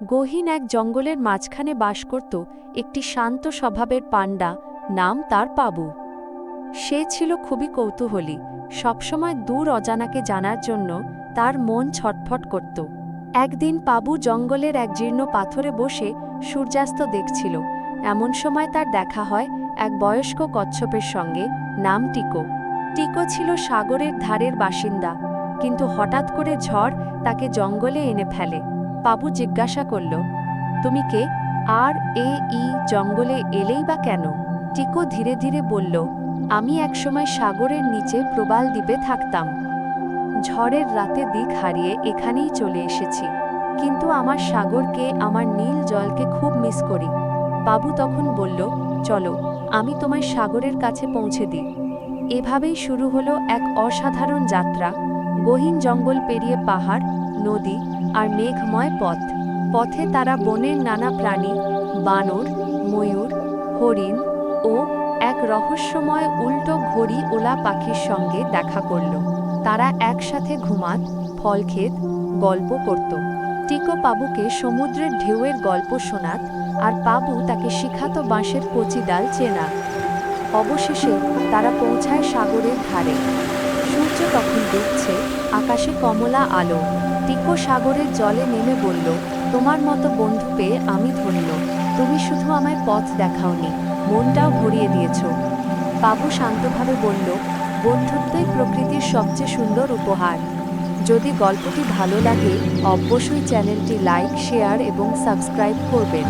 গহীন এক জঙ্গলের মাঝখানে বাস করত একটি শান্ত স্বভাবের পাণ্ডা, নাম তার পাবু। সে ছিল খুবই কৌতূহলী, সবসময় দূর অজানাকে জানার জন্য তার মন ছটফট করত। একদিন পাবু জঙ্গলের এক জীর্ণ পাথরে বসে সূর্যাস্ত দেখছিল, এমন সময় তার দেখা হয় এক বয়স্ক কচ্ছপের সঙ্গে, নাম টিকো। টিকো ছিল সাগরের ধারের বাসিন্দা, কিন্তু হঠাৎ করে ঝড় তাকে জঙ্গলে এনে ফেলে। পাবু জিজ্ঞাসা করল, তুমি কে? আর এ ই জঙ্গলে এলেই বা কেন? টিকো ধীরে ধীরে বলল, আমি একসময় সাগরের নিচে প্রবাল দ্বীপে থাকতাম। ঝড়ের রাতে দিক হারিয়ে এখানেই চলে এসেছি। কিন্তু আমার সাগরকে, আমার নীল জলকে খুব মিস করি। বাবু তখন বলল, চলো, আমি তোমায় সাগরের কাছে পৌঁছে দিই। এভাবেই শুরু হলো এক অসাধারণ যাত্রা। গহীন জঙ্গল পেরিয়ে পাহাড়, নদী আর মেঘময় পথ। পথে তারা বনের নানা প্রাণী, বানর, ময়ূর, হরিণ ও এক রহস্যময় উল্টো ঘড়ি ওলা পাখির সঙ্গে দেখা করল। তারা একসাথে ঘুমাত, ফল ক্ষেত গল্প করত। টিকো পাবুকে সমুদ্রের ঢেউয়ের গল্প শোনাত আর পাবু তাকে শিখাত বাঁশের কচি ডাল চেনা। অবশেষে তারা পৌঁছায় সাগরের ধারে। সূর্য তখন দেখছে আকাশে কমলা আলো। টিকো সাগরের জলে নেমে বলল, তোমার মতো বন্ধু পেয়ে আমি ধন্য। তুমি শুধু আমায় পথ দেখাওনি, মনটাও ভরিয়ে দিয়েছ। বাবু শান্তভাবে বলল, বন্ধুত্বই প্রকৃতির সবচেয়ে সুন্দর উপহার। যদি গল্পটি ভালো লাগে, অবশ্যই চ্যানেলটি লাইক, শেয়ার এবং সাবস্ক্রাইব করবেন।